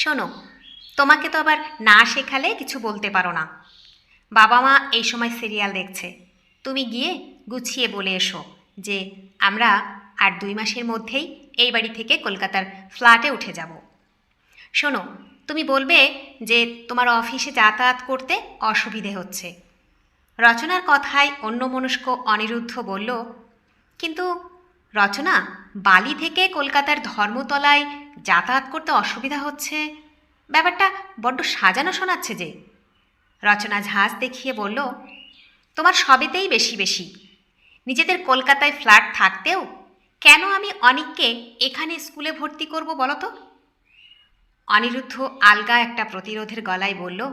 শোনো, তোমাকে তো আবার না শেখালে কিছু বলতে পারো না। বাবা মা এই সময় সিরিয়াল দেখছে। তুমি গিয়ে গুছিয়ে বলে এসো যে আমরা আর দুই মাসের মধ্যেই এই বাড়ি থেকে কলকাতার ফ্ল্যাটে উঠে যাব। শোনো, তুমি বলবে যে তোমার অফিসে যাতায়াত করতে অসুবিধে হচ্ছে। রচনার কথায় অন্যমনস্ক অনিরুদ্ধ বলল, কিন্তু রচনা বালি থেকে কলকাতার ধর্মতলায় যাতায়াত করতে অসুবিধা হচ্ছে? ব্যাপারটা বড্ড সাজানো শোনাচ্ছে যে। রচনা ঝাঁজ দেখিয়ে বলল, তোমার সবেতেই বেশি বেশি। নিজেদের কলকাতায় ফ্ল্যাট থাকতেও কেন আমি অনিককে এখানে স্কুলে ভর্তি করব বলো তো? অনিরুদ্ধ আলগা একটা প্রতিরোধের গলায় বলল,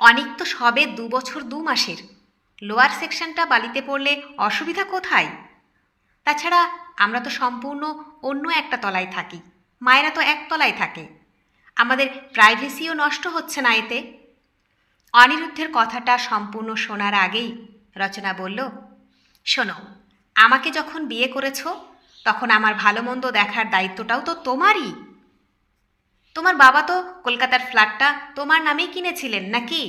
অনিক তো সবে দু বছর দু মাসের। লোয়ার সেকশনটা বালিতে পড়লে অসুবিধা কোথায়? তাছাড়া আমরা তো সম্পূর্ণ অন্য একটা তলায় থাকি। মায়েরা তো এক তলায় থাকে। আমাদের প্রাইভেসিও নষ্ট হচ্ছে না এতে। অনিরুদ্ধের কথাটা সম্পূর্ণ শোনার আগেই রচনা বলল, শোনো, আমাকে যখন বিয়ে করেছ, তখন আমার ভালো মন্দ দেখার দায়িত্বটাও তো তোমারই। তোমার বাবা তো কলকাতার ফ্ল্যাটটা তোমার নামেই কিনেছিলেন নাকি?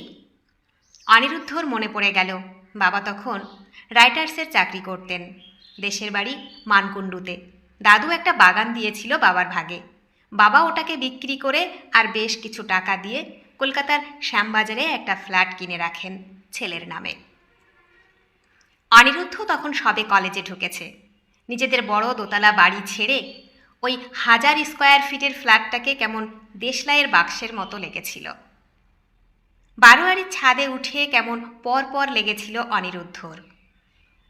অনিরুদ্ধর মনে পড়ে গেল, বাবা তখন রাইটার্সের চাকরি করতেন। দেশের বাড়ি মানকুণ্ডুতে। দাদু একটা বাগান দিয়েছিল বাবার ভাগে। বাবা ওটাকে বিক্রি করে আর বেশ কিছু টাকা দিয়ে কলকাতার শ্যামবাজারে একটা ফ্ল্যাট কিনে রাখেন ছেলের নামে। অনিরুদ্ধ তখন সবে কলেজে ঢুকেছে। নিজেদের বড় দোতলা বাড়ি ছেড়ে ওই হাজার স্কোয়ার ফিটের ফ্ল্যাটটাকে কেমন দেশলাইয়ের বাক্সের মতো লেগেছিল। বারোয়ারির ছাদে উঠে কেমন পর পর লেগেছিল অনিরুদ্ধর।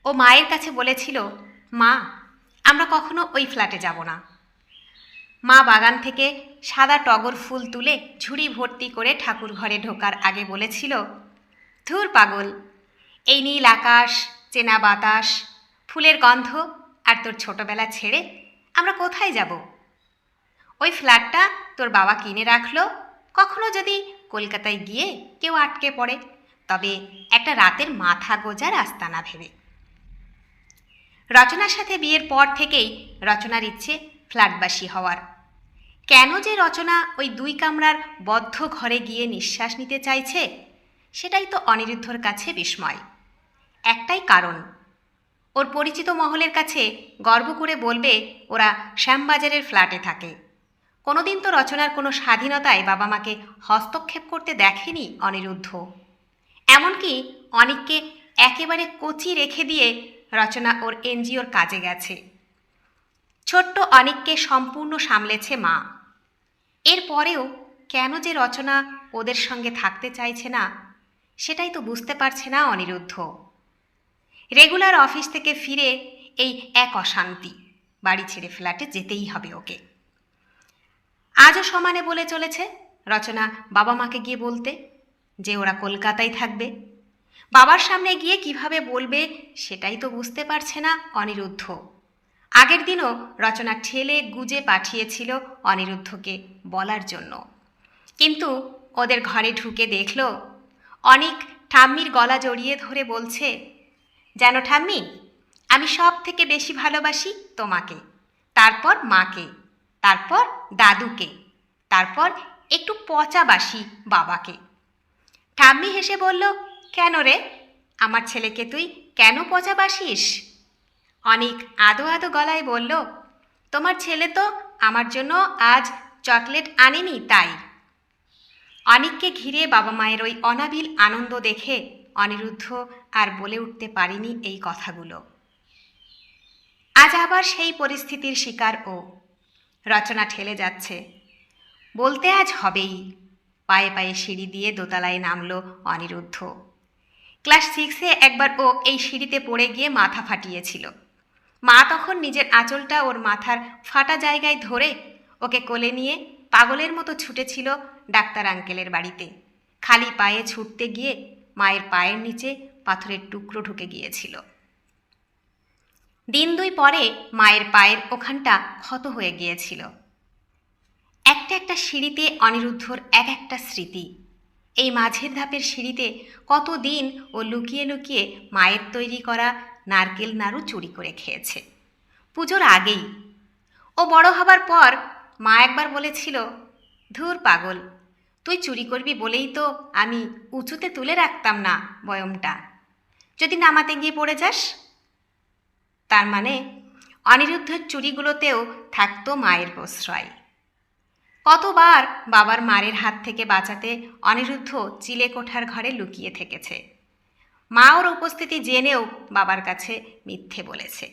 ও মায়ের কাছে বলেছিল, মা, আমরা কখনো ওই ফ্ল্যাটে যাব না। মা বাগান থেকে সাদা টগর ফুল তুলে ঝুড়ি ভর্তি করে ঠাকুর ঘরে ঢোকার আগে বলেছিল, ধুর পাগল, এই নীল আকাশ, চেনা বাতাস, ফুলের গন্ধ আর তোর ছোটবেলা ছেড়ে আমরা কোথায় যাব? ওই ফ্ল্যাটটা তোর বাবা কিনে রাখল, কখনো যদি কলকাতায় গিয়ে কেউ আটকে পড়ে, তবে একটা রাতের মাথা গোজার আস্তানা ভেবে। রচনার সাথে বিয়ের পর থেকেই রচনার ইচ্ছে ফ্ল্যাটবাসী হওয়ার। কেন যে রচনা ওই দুই কামরার বদ্ধ ঘরে গিয়ে নিঃশ্বাস নিতে চাইছে, সেটাই তো অনিরুদ্ধর কাছে বিস্ময়। একটাই কারণ, ওর পরিচিত মহলের কাছে গর্ব করে বলবে ওরা শ্যামবাজারের ফ্ল্যাটে থাকে। কোনোদিন তো রচনার কোনো স্বাধীনতায় বাবা মাকে হস্তক্ষেপ করতে দেখেনি অনিরুদ্ধ। এমনকি অনিককে একেবারে কচি রেখে দিয়ে রচনা ওর এনজিওর কাজে গেছে। ছোট্ট অনিককে সম্পূর্ণ সামলেছে মা। এরপরেও কেন যে রচনা ওদের সঙ্গে থাকতে চাইছে না, সেটাই তো বুঝতে পারছে না অনিরুদ্ধ। রেগুলার অফিস থেকে ফিরে এই এক অশান্তি, বাড়ি ছেড়ে ফ্ল্যাটে যেতেই হবে ওকে। আজও সমানে বলে চলেছে, রচনা বাবা মাকে গিয়ে বলতে যে ওরা কলকাতায় থাকবে। বাবার সামনে গিয়ে কীভাবে বলবে সেটাই তো বুঝতে পারছে না অনিরুদ্ধ। আগের দিনও রচনা ঠেলে গুজে পাঠিয়েছিল অনিরুদ্ধকে বলার জন্য। কিন্তু ওদের ঘরে ঢুকে দেখল, অনেক ঠাম্মির গলা জড়িয়ে ধরে বলছে যেন ঠাম্মি, আমি সব থেকে বেশি ভালোবাসি তোমাকে, তারপর মাকে, তারপর দাদুকে, তারপর একটু পচাবাসি বাবাকে। ঠাম্মি হেসে বলল কেন রে? আমার ছেলেকে তুই কেন পচাবাসিস? অনেক আদো আদো গলায় বলল, তোমার ছেলে তো আমার জন্য আজ চকলেট আনেনি, তাই। অনিককে ঘিরে বাবা মায়ের ওই অনাবিল আনন্দ দেখে অনিরুদ্ধ আর বলে উঠতে পারিনি এই কথাগুলো। আজ আবার সেই পরিস্থিতির শিকার ও। রচনা ঠেলে যাচ্ছে। বলতে আজ হবেই। পায়ে পায়ে সিঁড়ি দিয়ে দোতলায় নামলো অনিরুদ্ধ। ক্লাস সিক্সে একবার ও এই সিঁড়িতে পড়ে গিয়ে মাথা ফাটিয়েছিল। মা তখন নিজের আঁচলটা ওর মাথার ফাটা জায়গায় ধরে ওকে কোলে নিয়ে পাগলের মতো ছুটেছিল ডাক্তার আঙ্কেলের বাড়িতে। খালি পায়ে ছুটতে গিয়ে মায়ের পায়ের নিচে পাথরের টুকরো ঢুকে গিয়েছিল। দিন দুই পরে মায়ের পায়ের ওখানটা ক্ষত হয়ে গিয়েছিল। একটা একটা সিঁড়িতে অনিরুদ্ধর এক একটা স্মৃতি এই মাঝের ধাপের সিঁড়িতে কতদিন ও লুকিয়ে লুকিয়ে মায়ের তৈরি করা নারকেল নাড়ু চুরি করে খেয়েছে। পুজোর আগেই। ও বড় হবার পর মা একবার বলেছিল, ধুর পাগল, তুই চুরি করবি বলেই তো আমি উঁচুতে তুলে রাখতাম না বয়মটা। যদি নামাতে গিয়ে পড়ে যাস? তার মানে অনিরুদ্ধের চুরিগুলোতেও থাকতো মায়ের প্রশ্রয়। কতবার বাবার মারের হাত থেকে বাঁচাতে অনিরুদ্ধ চিলে কোঠার ঘরে লুকিয়ে থেকেছে। মা ওর উপস্থিতি জেনেও বাবার কাছে মিথ্যে বলেছে।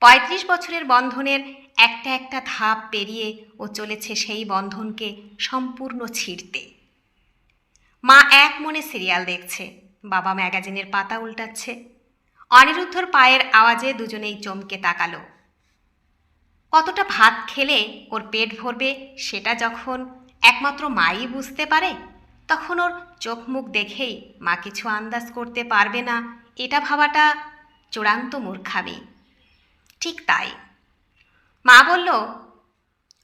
পঁয়ত্রিশ বছরের বন্ধনের একটা একটা ধাপ পেরিয়ে ও চলেছে সেই বন্ধনকে সম্পূর্ণ ছিঁড়তে। মা এক মনে সিরিয়াল দেখছে, বাবা ম্যাগাজিনের পাতা উল্টাচ্ছে। অনিরুদ্ধর পায়ের আওয়াজে দুজনেই চমকে তাকালো। কতটা ভাত খেলে ওর পেট ভরবে সেটা যখন একমাত্র মাই বুঝতে পারে, তখন ওর চোখ মুখ দেখেই মা কিছু আন্দাজ করতে পারবে না। এটা ভাবাটা চূড়ান্ত মূর্খামি। ঠিক তাই। মা বলল,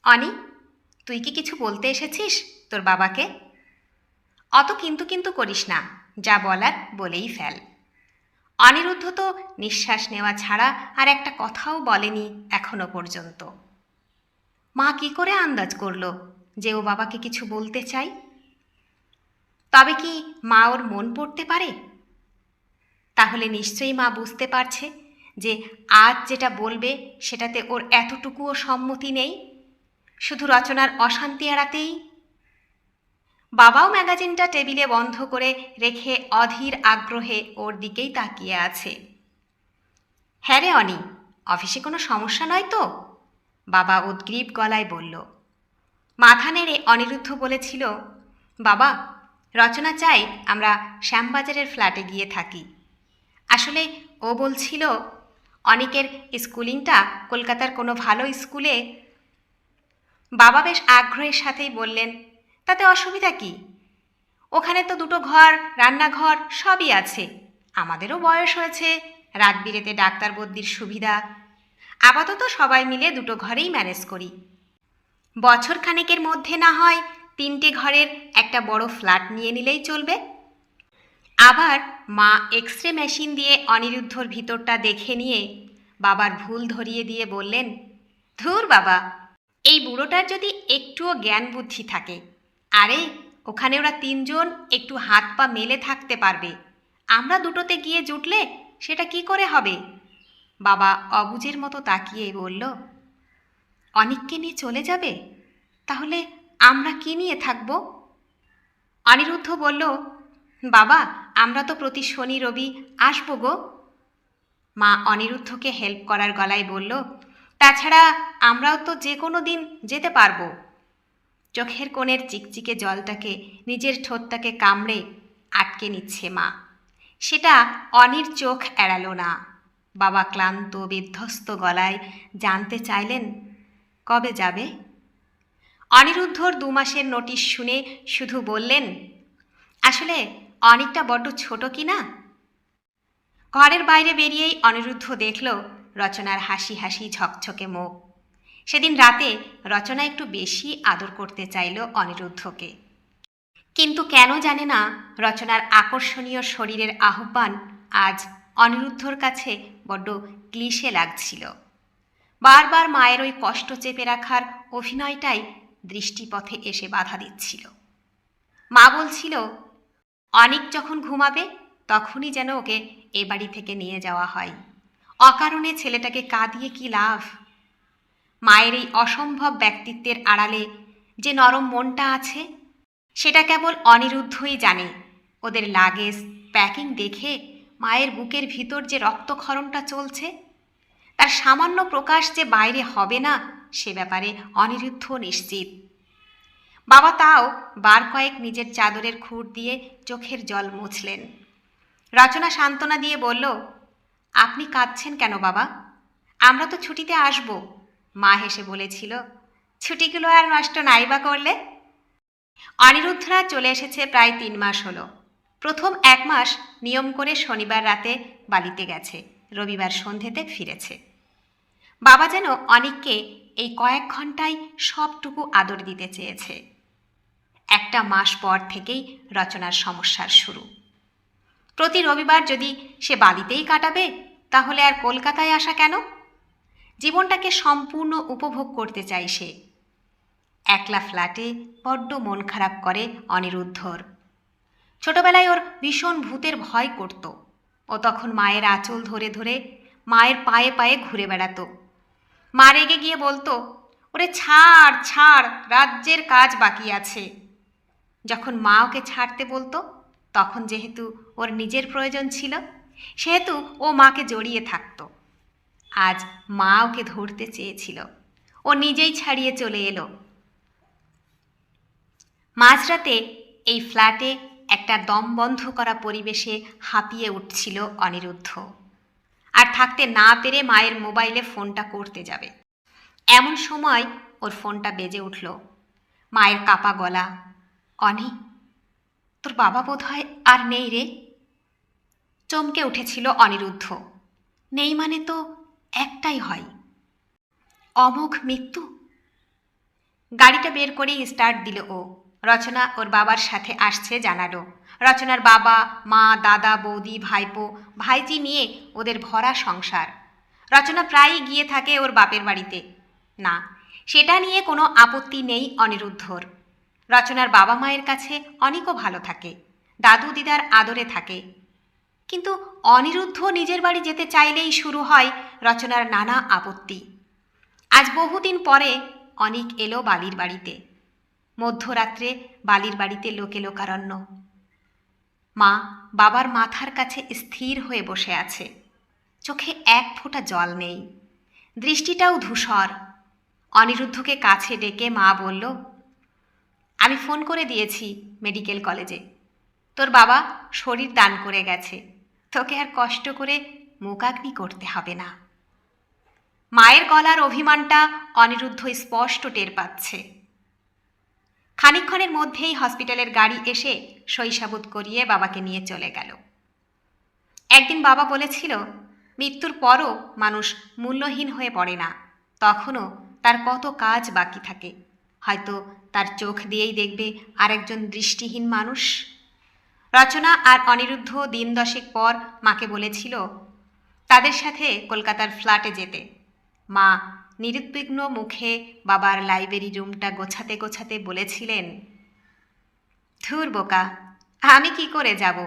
অনি, তুই কি কিছু বলতে এসেছিস তোর বাবাকে? অত কিন্তু কিন্তু করিস না, যা বলার বলেই ফেল। অনিরুদ্ধ তো নিঃশ্বাস নেওয়া ছাড়া আর একটা কথাও বলেনি এখনও পর্যন্ত। মা কি করে আন্দাজ করল যে ও বাবাকে কিছু বলতে চাই? তবে কি মা ওর মন পড়তে পারে? তাহলে নিশ্চয়ই মা বুঝতে পারছে যে আজ যেটা বলবে সেটাতে ওর এতটুকুও সম্মতি নেই। শুধু রচনার অশান্তি এড়াতেই বাবাও ম্যাগাজিনটা টেবিলে বন্ধ করে রেখে অধীর আগ্রহে ওর দিকেই তাকিয়ে আছে। হ্যাঁ রে অনি, অফিসে কোনো সমস্যা নয় তো? বাবা উদ্গ্রীব গলায় বলল। মাথা নেড়ে অনিরুদ্ধ বলেছিল, বাবা, রচনা চাই, আমরা শ্যামবাজারের ফ্ল্যাটে গিয়ে থাকি। আসলে ও বলছিল, অনেকের স্কুলিংটা কলকাতার কোনো ভালো স্কুলে? বাবা বেশ আগ্রহের সাথেই বললেন তাতে অসুবিধা কি? ওখানে তো দুটো ঘর, রান্নাঘর, সবই আছে। আমাদেরও বয়স হয়েছে, রাত বিরেতে ডাক্তার বদ্যির সুবিধা। আপাতত সবাই মিলে দুটো ঘরেই ম্যানেজ করি। বছর খানেকের মধ্যে না হয় তিনটে ঘরের একটা বড় ফ্ল্যাট নিয়ে নিলেই চলবে। আবার মা এক্স রে মেশিন দিয়ে অনিরুদ্ধর ভিতরটা দেখে নিয়ে বাবার ভুল ধরিয়ে দিয়ে বললেন, ধুর বাবা, এই বুড়োটার যদি একটুও জ্ঞান বুদ্ধি থাকে আরে, ওখানে ওরা তিনজন একটু হাত পা মেলে থাকতে পারবে। আমরা দুটোতে গিয়ে জুটলে সেটা কি করে হবে? বাবা অবুজের মতো তাকিয়ে বলল, অনিককে নিয়ে চলে যাবে? তাহলে আমরা কি নিয়ে থাকব? অনিরুদ্ধ বলল, বাবা, আমরা তো প্রতি শনি, রবি আসব গো। মা অনিরুদ্ধকে হেল্প করার গলায় বলল, তাছাড়া আমরাও তো যে কোনো দিন যেতে পারব। চোখের কোণের চিকচিকে জলটাকে নিজের ঠোঁটটাকে কামড়ে আটকে নিচ্ছে মা। সেটা অনির চোখ এড়ালো না। বাবা ক্লান্ত, বিধ্বস্ত গলায় জানতে চাইলেন, কবে যাবে? অনিরুদ্ধর দু মাসের নোটিশ শুনে শুধু বললেন, আসলে অনেকটা বড্ড ছোট কি না? ঘরের বাইরে বেরিয়েই অনিরুদ্ধ দেখল রচনার হাসি হাসি ঝকঝকে মুখ। সেদিন রাতে রচনা একটু বেশি আদর করতে চাইল অনিরুদ্ধকে। কিন্তু কেন জানে না রচনার আকর্ষণীয় শরীরের আহ্বান আজ অনিরুদ্ধর কাছে বড্ড ক্লিশে লাগছিল। বারবার মায়ের ওই কষ্ট চেপে রাখার অভিনয়টাই দৃষ্টিপথে এসে বাধা দিচ্ছিল। মা বলছিল, অনেক যখন ঘুমাবে, তখনই যেন ওকে এ বাড়ি থেকে নিয়ে যাওয়া হয়। অকারণে ছেলেটাকে কাঁদিয়ে কি লাভ? মায়ের এই অসম্ভব ব্যক্তিত্বের আড়ালে যে নরম মনটা আছে, সেটা কেবল অনিরুদ্ধই জানে। ওদের লাগেজ, প্যাকিং দেখে মায়ের বুকের ভিতর যে রক্তক্ষরণটা চলছে, তার সামান্য প্রকাশ যে বাইরে হবে না, সে ব্যাপারে অনিরুদ্ধ নিশ্চিত। বাবা তাও বার কয়েক নিজের চাদরের খুঁট দিয়ে চোখের জল মুছলেন। রচনা সান্ত্বনা দিয়ে বলল, আপনি কাঁদছেন কেন বাবা? আমরা তো ছুটিতে আসব। মা হেসে বলেছিল, ছুটিগুলো আর নষ্ট নাই বা করলে? অনিরুদ্ধরা চলে এসেছে প্রায় তিন মাস হলো। প্রথম এক মাস নিয়ম করে শনিবার রাতে বালিতে গেছে, রবিবার সন্ধেতে ফিরেছে। বাবা যেন অনেককে এই কয়েক ঘন্টায় সবটুকু আদর দিতে চেয়েছে। একটা মাস পর থেকেই রচনার সমস্যার শুরু। প্রতি রবিবার যদি সে বালিতেই কাটাবে, তাহলে আর কলকাতায় আসা কেন? জীবনটাকে সম্পূর্ণ উপভোগ করতে চাই সে। একলা ফ্ল্যাটে বড্ড মন খারাপ করে অনিরুদ্ধর। ছোটবেলায় ওর ভীষণ ভূতের ভয় করত। ও তখন মায়ের আঁচল ধরে ধরে মায়ের পায়ে পায়ে ঘুরে বেড়াতো। মা রেগে গিয়ে বলতো, ওরে ছাড় ছাড়, রাজ্যের কাজ বাকি আছে। যখন মা ওকে ছাড়তে বলতো, তখন যেহেতু ওর নিজের প্রয়োজন ছিল, সেহেতু ও মাকে জড়িয়ে থাকতো। আজ মা ওকে ধরতে চেয়েছিল। ও নিজেই ছাড়িয়ে চলে এলো। মাঝরাতে এই ফ্ল্যাটে একটা দম বন্ধ করা পরিবেশে হাঁপিয়ে উঠছিল অনিরুদ্ধ। আর থাকতে না পেরে মায়ের মোবাইলে ফোনটা করতে যাবে। এমন সময় ওর ফোনটা বেজে উঠল। মায়ের কাপা গলা, অনি, তোর বাবা বোধ হয় আর নেই রে? চমকে উঠেছিল অনিরুদ্ধ। নেই মানে তো একটাই হয়। অমোঘ মৃত্যু। গাড়িটা বের করেই স্টার্ট দিল ও। রচনা ওর বাবার সাথে আসছে জানালো। রচনার বাবা, মা, দাদা, বৌদি, ভাইপো, ভাইজি নিয়ে ওদের ভরা সংসার। রচনা প্রায়ই গিয়ে থাকে ওর বাপের বাড়িতে। না, সেটা নিয়ে কোনো আপত্তি নেই অনিরুদ্ধর। রচনার বাবা মায়ের কাছে অনেকও ভালো থাকে। দাদু দিদার আদরে থাকে। কিন্তু অনিরুদ্ধ নিজের বাড়ি যেতে চাইলেই শুরু হয় রচনার নানা আপত্তি। আজ বহুদিন পরে অনিক এলো বালির বাড়িতে। মধ্যরাত্রে বালির বাড়িতে লোকে লোকারণ্য। মা বাবার মাথার কাছে স্থির হয়ে বসে আছে। চোখে এক ফোঁটা জল নেই। দৃষ্টিটাও ধূসর। অনিরুদ্ধকে কাছে ডেকে মা বলল, আমি ফোন করে দিয়েছি মেডিকেল কলেজে। তোর বাবা শরীর দান করে গেছে। তোকে আর কষ্ট করে মুখাগ্নি করতে হবে না। মায়ের গলার অভিমানটা অনিরুদ্ধ স্পষ্ট টের পাচ্ছে। খানিকক্ষণের মধ্যেই হসপিটালের গাড়ি এসে শৈশাবোধ করিয়ে বাবাকে নিয়ে চলে গেল। একদিন বাবা বলেছিল, মৃত্যুর পরও মানুষ মূল্যহীন হয়ে পড়ে না। তখনও তার কত কাজ বাকি থাকে। হয়তো তার চোখ দিয়েই দেখবে আরেকজন দৃষ্টিহীন মানুষ। রচনা আর অনিরুদ্ধ দিন দশেক পর মাকে বলেছিল, তাদের সাথে কলকাতার ফ্ল্যাটে যেতে। মা নিরুদ্বিগ্ন মুখে বাবার লাইব্রেরি রুমটা গোছাতে গোছাতে বলেছিলেন, ধুর বোকা, আমি কি করে যাব?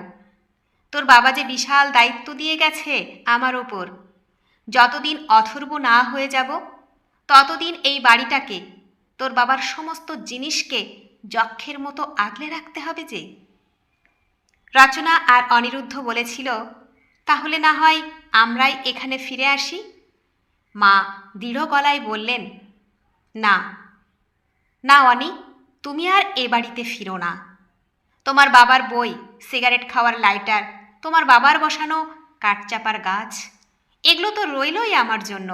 তোর বাবা যে বিশাল দায়িত্ব দিয়ে গেছে আমার ওপর। যতদিন অথর্ব না হয়ে যাব, ততদিন এই বাড়িটাকে, তোর বাবার সমস্ত জিনিসকে যক্ষের মতো আগলে রাখতে হবে যে। রচনা আর অনিরুদ্ধ বলেছিল, তাহলে না হয় আমরাই এখানে ফিরে আসি? মা দৃঢ় গলায় বললেন, না। না অনি, তুমি আর এ বাড়িতে ফিরো না। তোমার বাবার বই, সিগারেট খাওয়ার লাইটার, তোমার বাবার বসানো কাঠচাপার গাছ, এগুলো তো রইলই আমার জন্য।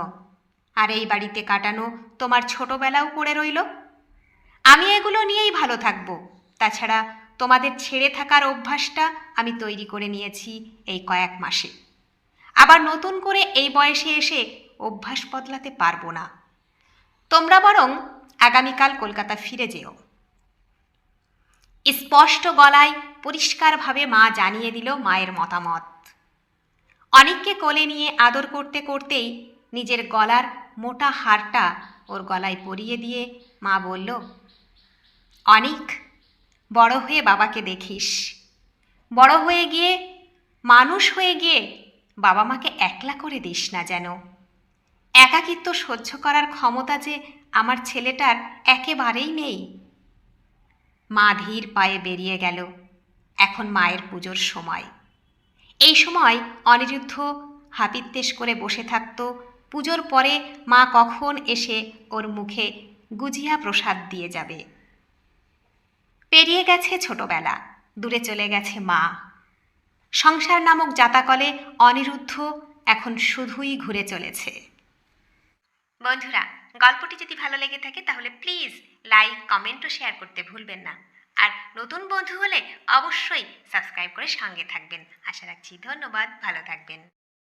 আর এই বাড়িতে কাটানো তোমার ছোটবেলাও পড়ে রইল। আমি এগুলো নিয়েই ভালো থাকব। তাছাড়া তোমাদের ছেড়ে থাকার অভ্যাসটা আমি তৈরি করে নিয়েছি এই কয়েক মাসে। আবার নতুন করে এই বয়সে এসে অভ্যাস বদলাতে পারব না। তোমরা বরং আগামীকাল কলকাতা ফিরে যেও। স্পষ্ট গলায় পরিষ্কারভাবে মা জানিয়ে দিল মায়ের মতামত। অনেককে কোলে নিয়ে আদর করতে করতেই নিজের গলার মোটা হারটা ওর গলায় পরিয়ে দিয়ে মা বলল, অনেক বড় হয়ে বাবাকে দেখিস। বড় হয়ে গিয়ে, মানুষ হয়ে গিয়ে বাবা মাকে একলা করে দিস না যেন। একাকিত্ব সহ্য করার ক্ষমতা যে আমার ছেলেটার একেবারেই নেই। মা ধীর পায়ে বেরিয়ে গেল, এখন মায়ের পুজোর সময়। এই সময় অনিরুদ্ধ হাপিত্তেশ করে বসে থাকত। পুজোর পরে মা কখন এসে ওর মুখে গুজিয়া প্রসাদ দিয়ে যাবে। পেরিয়ে গেছে ছোটবেলা, দূরে চলে গেছে মা। সংসার নামক জাতাকলে অনিরুদ্ধ এখন শুধুই ঘুরে চলেছে। বন্ধুরা, গল্পটি যদি ভালো লেগে থাকে তাহলে প্লিজ লাইক, কমেন্ট ও শেয়ার করতে ভুলবেন না। আর নতুন বন্ধু হলে অবশ্যই সাবস্ক্রাইব করে সঙ্গে থাকবেন। আশা রাখছি ধন্যবাদ, ভালো থাকবেন।